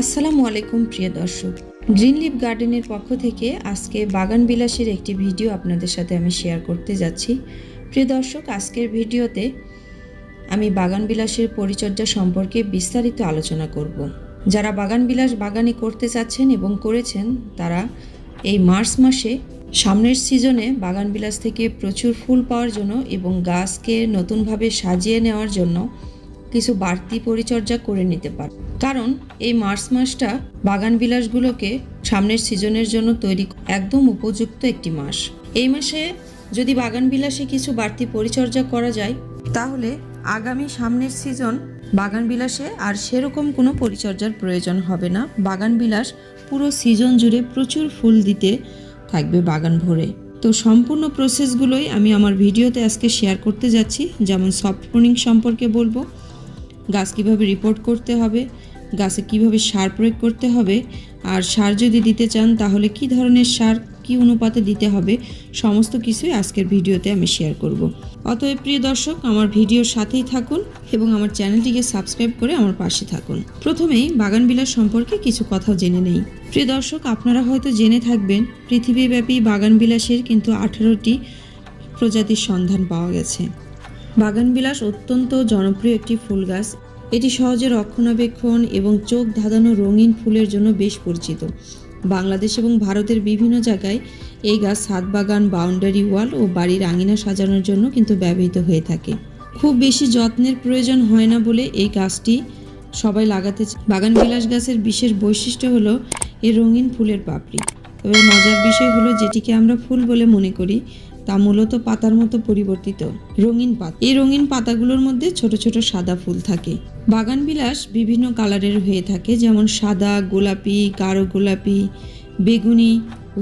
আসসালামু আলাইকুম প্রিয় দর্শক। গ্রিন লিভ গার্ডেনের পক্ষ থেকে আজকে বাগান বিলাসের একটি ভিডিও আপনাদের সাথে আমি শেয়ার করতে যাচ্ছি। প্রিয় দর্শক, আজকের ভিডিওতে আমি বাগান বিলাসের পরিচর্যা সম্পর্কে বিস্তারিত আলোচনা করব। যারা বাগান বিলাস বাগানি করতে চাচ্ছেন এবং করেছেন, তারা এই মার্চ মাসে সামনের সিজনে বাগান বিলাস থেকে প্রচুর ফুল পাওয়ার জন্য এবং গাছকে নতুনভাবে সাজিয়ে নেওয়ার জন্য কিছু বাড়তি পরিচর্যা করে নিতে পারে। কারণ এই মার্চ মাসটা বাগান বিলাসগুলোকে সামনের সিজনের জন্য তৈরি একদম উপযুক্ত একটি মাস। এই মাসে যদি বাগান বিলাসে কিছু বাড়তি পরিচর্যা করা যায়, তাহলে আগামী সামনের সিজন বাগান বিলাসে আর সেরকম কোনো পরিচর্যার প্রয়োজন হবে না। বাগান বিলাস পুরো সিজন জুড়ে প্রচুর ফুল দিতে থাকবে বাগান ভরে। তো সম্পূর্ণ প্রসেসগুলোই আমি আমার ভিডিওতে আজকে শেয়ার করতে যাচ্ছি। যেমন সফট প্রুনিং সম্পর্কে বলব। গাছ কীভাবে রিপোর্ট করতে হবে, গাছে কীভাবে সার প্রয়োগ করতে হবে, আর সার যদি দিতে চান তাহলে কি ধরনের সার, কি অনুপাতে দিতে হবে, সমস্ত কিছুই আজকের ভিডিওতে আমি শেয়ার করব। অতএব প্রিয় দর্শক, আমার ভিডিওর সাথেই থাকুন এবং আমার চ্যানেলটিকে সাবস্ক্রাইব করে আমার পাশে থাকুন। প্রথমেই বাগান বিলাস সম্পর্কে কিছু কথা জেনে নেই। প্রিয় দর্শক, আপনারা হয়তো জেনে থাকবেন, পৃথিবীব্যাপী বাগান বিলাসের কিন্তু আঠারোটি প্রজাতির সন্ধান পাওয়া গেছে। বাগানবিলাস অত্যন্ত জনপ্রিয় একটি ফুল গাছ। এটি সহজে রক্ষণাবেক্ষণ এবং চোখ ধাঁধানো রঙিন ফুলের জন্য বেশ পরিচিত। বাংলাদেশ এবং ভারতের বিভিন্ন জায়গায় এই গাছ ছাদ বাগান, বাউন্ডারি ওয়াল ও বাড়ির আঙিনা সাজানোর জন্য কিন্তু ব্যবহৃত হয়ে থাকে। খুব বেশি যত্নের প্রয়োজন হয় না বলে এই গাছটি সবাই লাগাতে চায়। বাগানবিলাস গাছের বিশেষ বৈশিষ্ট্য হলো এর রঙিন ফুলের পাপড়ি। তবে মজার বিষয় হলো যেটিকে আমরা ফুল বলে মনে করি তা মূলত পাতার মতো পরিবর্তিত, রঙিন পাতা। এই রঙিন পাতাগুলোর মধ্যে ছোট ছোট সাদা ফুল থাকে। বাগান বিলাস বিভিন্ন কালারের হয়ে থাকে, যেমন সাদা, গোলাপি, গাঢ় গোলাপি, বেগুনি,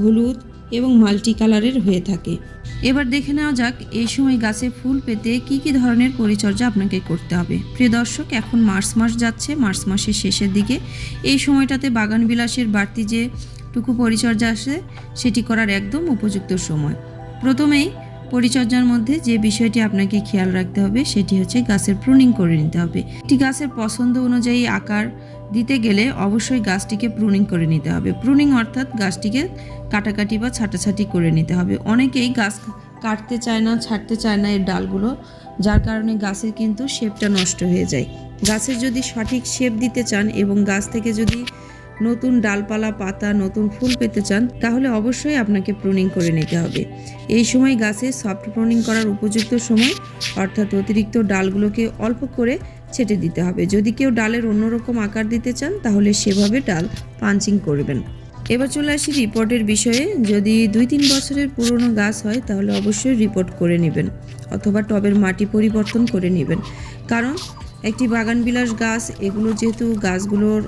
হলুদ এবং মাল্টি কালারের হয়ে থাকে। এবার দেখে নেওয়া যাক, এই সময় গাছে ফুল পেতে কি কি ধরনের পরিচর্যা আপনাকে করতে হবে। প্রিয় দর্শক, এখন মার্চ মাস যাচ্ছে, মার্চ মাসের শেষের দিকে। এই সময়টাতে বাগান বিলাসের বাড়তি যে টুকু পরিচর্যা আসে সেটি করার একদম উপযুক্ত সময়। প্রথমেই পরিচর্যার মধ্যে যে বিষয়টি আপনাকে খেয়াল রাখতে হবে সেটি হচ্ছে গাছের প্রুনিং করে নিতে হবে। একটি গাছের পছন্দ অনুযায়ী আকার দিতে গেলে অবশ্যই গাছটিকে প্রুনিং করে নিতে হবে। প্রুনিং অর্থাৎ গাছটিকে কাটাকাটি বা ছাটাছাটি করে নিতে হবে। অনেকেই গাছ কাটতে চায় না ছাড়তে চায় না এর ডালগুলো, যার কারণে গাছের কিন্তু শেপটা নষ্ট হয়ে যায়। গাছের যদি সঠিক শেপ দিতে চান এবং গাছ থেকে যদি নতুন ডালপালা, পাতা, নতুন ফুল পেতে চান, তাহলে অবশ্যই আপনাকে প্রুনিং করে নিতে হবে। এই সময় গাছে সফট প্রুনিং করার উপযুক্ত সময়, অর্থাৎ অতিরিক্ত ডালগুলোকে অল্প করে ছেটে দিতে হবে। যদি কেউ ডালের অন্যরকম আকার দিতে চান, তাহলে সেভাবে ডাল পাঞ্চিং করবেন। এবার চলে আসি রিপোর্টের বিষয়ে। যদি দুই তিন বছরের পুরনো গাছ হয়, তাহলে অবশ্যই রিপোর্ট করে নেবেন, অথবা টবের মাটি পরিবর্তন করে নেবেন। কারণ একটি বাগান বিলাস গাছ, এগুলো যেহেতু গাছগুলোর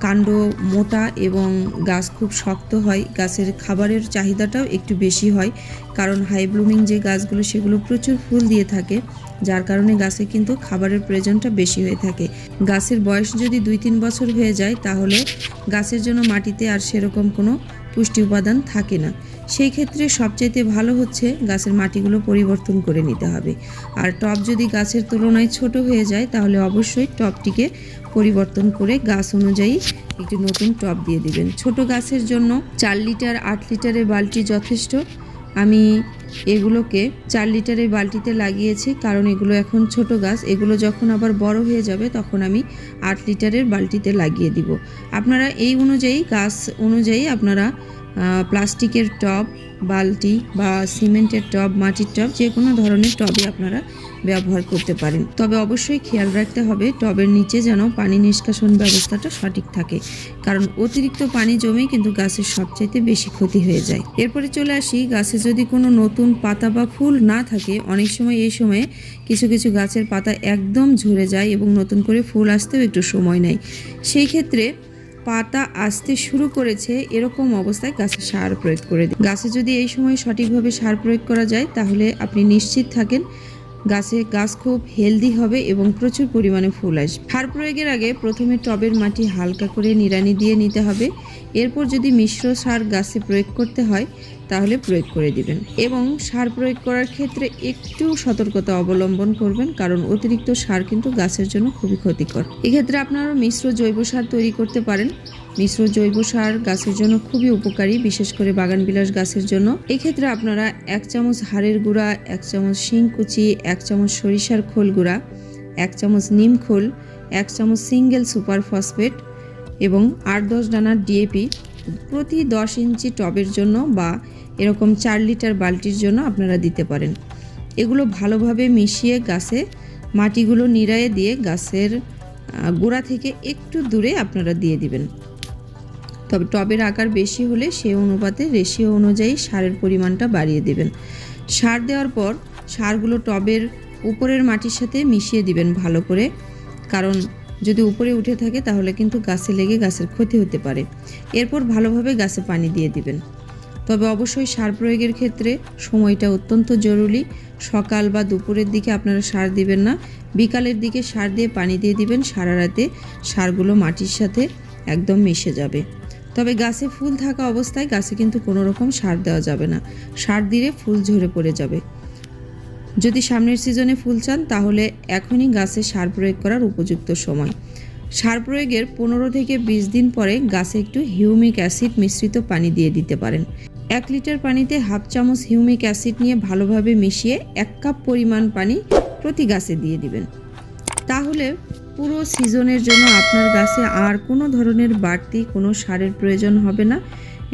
কাণ্ড মোটা এবং গাছ খুব শক্ত হয়। গাছের খাবারের চাহিদাটাও একটু বেশি হয়। কারণ হাই ব্লুমিং যে গাছগুলো, সেগুলো প্রচুর ফুল দিয়ে থাকে, যার কারণে গাছে কিন্তু খাবারের প্রয়োজনটা বেশি হয়ে থাকে। গাছের বয়স যদি দুই তিন বছর হয়ে যায়, তাহলে গাছের জন্য মাটিতে আর সেরকম কোনো পুষ্টি উপাদান থাকে না। সেই ক্ষেত্রে সবচাইতে ভালো হচ্ছে গাছের মাটিগুলো পরিবর্তন করে নিতে হবে। আর টব যদি গাছের তুলনায় ছোট হয়ে যায়, তাহলে অবশ্যই টবটিকে পরিবর্তন করে গাছ অনুযায়ী একটি নতুন টপ দিয়ে দিবেন। ছোট গাছের জন্য চার লিটার, আট লিটারের বালতি যথেষ্ট। আমি এগুলোকে চার লিটারের বালতিতে লাগিয়েছি, কারণ এগুলো এখন ছোট গাছ। এগুলো যখন আবার বড় হয়ে যাবে, তখন আমি আট লিটারের বালতিতে লাগিয়ে দিব। আপনারা এই অনুযায়ী, গাছ অনুযায়ী আপনারা প্লাস্টিকের টব, বালতি বা সিমেন্টের টব, মাটির টব, যে কোনো ধরনের টবে আপনারা ব্যবহার করতে পারেন। তবে অবশ্যই খেয়াল রাখতে হবে টবের নিচে যেন পানি নিষ্কাশন ব্যবস্থাটা সঠিক থাকে, কারণ অতিরিক্ত পানি জমে কিন্তু গাছের সবচাইতে বেশি ক্ষতি হয়ে যায়। এরপরে চলে আসি, গাছে যদি কোনো নতুন পাতা বা ফুল না থাকে, অনেক সময় এই সময়ে কিছু কিছু গাছের পাতা একদম ঝরে যায় এবং নতুন করে ফুল আসতেও একটু সময় নেয়। সেই ক্ষেত্রে পাতা আসতে শুরু করেছে, এরকম অবস্থায় গাছে সার প্রয়োগ করে দিন। গাছে যদি এই সময় সঠিকভাবে সার প্রয়োগ করা যায়, তাহলে আপনি নিশ্চিত থাকেন গাছে গাছ খুব হেলদি হবে এবং প্রচুর পরিমাণে ফুল আসবে। সার প্রয়োগের আগে প্রথমে টবের মাটি হালকা করে নিড়ানি দিয়ে নিতে হবে। এরপর যদি মিশ্র সার গাছে প্রয়োগ করতে হয়, তাহলে প্রয়োগ করে দিবেন এবং সার প্রয়োগ করার ক্ষেত্রে একটু সতর্কতা অবলম্বন করবেন, কারণ অতিরিক্ত সার কিন্তু গাছের জন্য খুবই ক্ষতিকর। এক্ষেত্রে আপনারা মিশ্র জৈব সার তৈরি করতে পারেন। মিশ্র জৈব সার গাছের জন্য খুবই উপকারী, বিশেষ করে বাগান বিলাস গাছের জন্য। এক্ষেত্রে আপনারা এক চামচ হাড়ের গুঁড়া, এক চামচ শিংকুচি এক চামচ সরিষার খোল গুঁড়া, এক চামচ নিম খোল, এক চামচ সিঙ্গেল সুপার ফসফেট এবং আট দশ ডানার ডিএপি প্রতি দশ ইঞ্চি টবের জন্য বা এরকম চার লিটার বালতির জন্য আপনারা দিতে পারেন। এগুলো ভালোভাবে মিশিয়ে গাছে মাটিগুলো নিড়ায়ে দিয়ে গাছের গোড়া থেকে একটু দূরে আপনারা দিয়ে দিবেন। তবে টবের আকার বেশি হলে সেই অনুপাতে রেশিও অনুযায়ী সারের পরিমাণটা বাড়িয়ে দেবেন। সার দেওয়ার পর সারগুলো টবের উপরের মাটির সাথে মিশিয়ে দিবেন ভালো করে। কারণ যদি উপরে উঠে থাকে তাহলে কিন্তু গাছে লেগে গাছের ক্ষতি হতে পারে। এরপর ভালোভাবে গাছে পানি দিয়ে দিবেন। তবে অবশ্যই সার প্রয়োগের ক্ষেত্রে সময়টা অত্যন্ত জরুরি। সকাল বা দুপুরের দিকে আপনারা সার দিবেন না। বিকালের দিকে সার দিয়ে পানি দিয়ে দিবেন সারা রাতে সারগুলো মাটির সাথে একদম মিশে যাবে। তবে গাছে ফুল থাকা অবস্থায় গাছে কিন্তু কোনো রকম সার দেওয়া যাবে না। সার দিলে ফুল ঝরে পড়ে যাবে। যদি সামনের সিজনে ফুল চান, তাহলে এখনই গাছে সার প্রয়োগ করার উপযুক্ত সময়। সার প্রয়োগের পনেরো থেকে বিশ দিন পরে গাছে একটু হিউমিক অ্যাসিড মিশ্রিত পানি দিয়ে দিতে পারেন। এক লিটার পানিতে হাফ চামচ হিউমিক অ্যাসিড নিয়ে ভালোভাবে মিশিয়ে এক কাপ পরিমাণ পানি প্রতি গাছে দিয়ে দিবেন। তাহলে পুরো সিজনের জন্য আপনার গাছে আর কোনো ধরনের বাড়তি কোনো সারের প্রয়োজন হবে না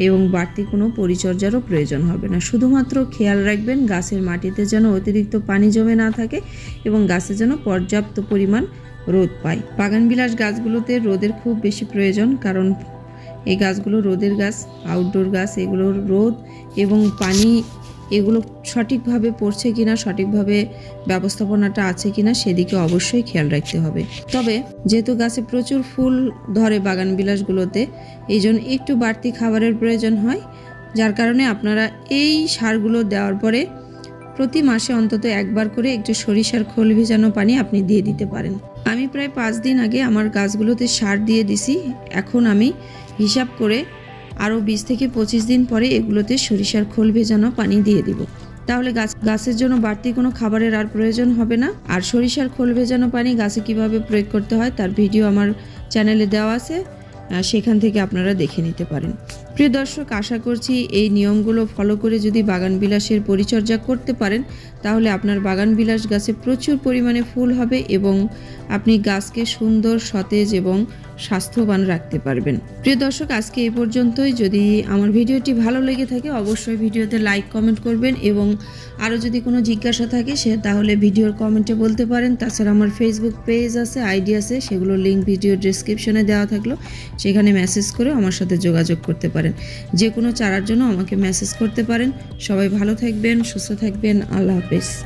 এবং বাড়তি কোনো পরিচর্যারও প্রয়োজন হবে না। শুধুমাত্র খেয়াল রাখবেন গাছের মাটিতে যেন অতিরিক্ত পানি জমে না থাকে এবং গাছে যেন পর্যাপ্ত পরিমাণ রোদ পায়। বাগানবিলাস গাছগুলোতে রোদের খুব বেশি প্রয়োজন কারণ এই গাছগুলো রোদের গাছ আউটডোর গাছ, এগুলোর রোদ এবং পানি এগুলো সঠিকভাবে পড়ছে কিনা, সঠিকভাবে ব্যবস্থাপনাটা আছে কিনা সেদিকে অবশ্যই খেয়াল রাখতে হবে। তবে যেহেতু গাছে প্রচুর ফুল ধরে বাগান বিলাসগুলোতে, এই জন্য একটু বাড়তি খাবারের প্রয়োজন হয়, যার কারণে আপনারা এই সারগুলো দেওয়ার পরে প্রতি মাসে অন্তত একবার করে একটু সরিষার খোল ভেজানো পানি আপনি দিয়ে দিতে পারেন। আমি প্রায় পাঁচ দিন আগে আমার গাছগুলোতে সার দিয়ে দিছি, এখন আমি হিসাব করে আরও বিশ থেকে পঁচিশ দিন পরে এগুলোতে সরিষার খোল ভেজানো পানি দিয়ে দিব। তাহলে গাছ, গাছের জন্য বাড়তি কোনো খাবারের আর প্রয়োজন হবে না। আর সরিষার খোল ভেজানো পানি গাছে কীভাবে প্রয়োগ করতে হয় তার ভিডিও আমার চ্যানেলে দেওয়া আছে। সেখান থেকে আপনারা দেখে নিতে পারেন। প্রিয় দর্শক, আশা করছি এই নিয়মগুলো ফলো করে যদি বাগান বিলাসের পরিচর্যা করতে পারেন, তাহলে আপনার বাগান বিলাস গাছে প্রচুর পরিমাণে ফুল হবে এবং আপনি গাছকে সুন্দর, সতেজ এবং স্বাস্থ্যবান রাখতে পারবেন। প্রিয় দর্শক, আজকে এই পর্যন্তই। যদি আমার ভিডিওটি ভালো লেগে থাকে, অবশ্যই ভিডিওতে লাইক, কমেন্ট করবেন এবং আরও যদি কোনো জিজ্ঞাসা থাকে, সে তাহলে ভিডিওর কমেন্টে বলতে পারেন। তাছাড়া আমার ফেসবুক পেজ আছে আইডি আছে, সেগুলোর লিঙ্ক ভিডিও ডিসক্রিপশনে দেওয়া থাকল। সেখানে মেসেজ করে আমার সাথে যোগাযোগ করতে পারেন। যে কোনো চারার জন্য আমাকে মেসেজ করতে পারেন। সবাই ভালো থাকবেন, সুস্থ থাকবেন। আল্লাহ হাফেজ।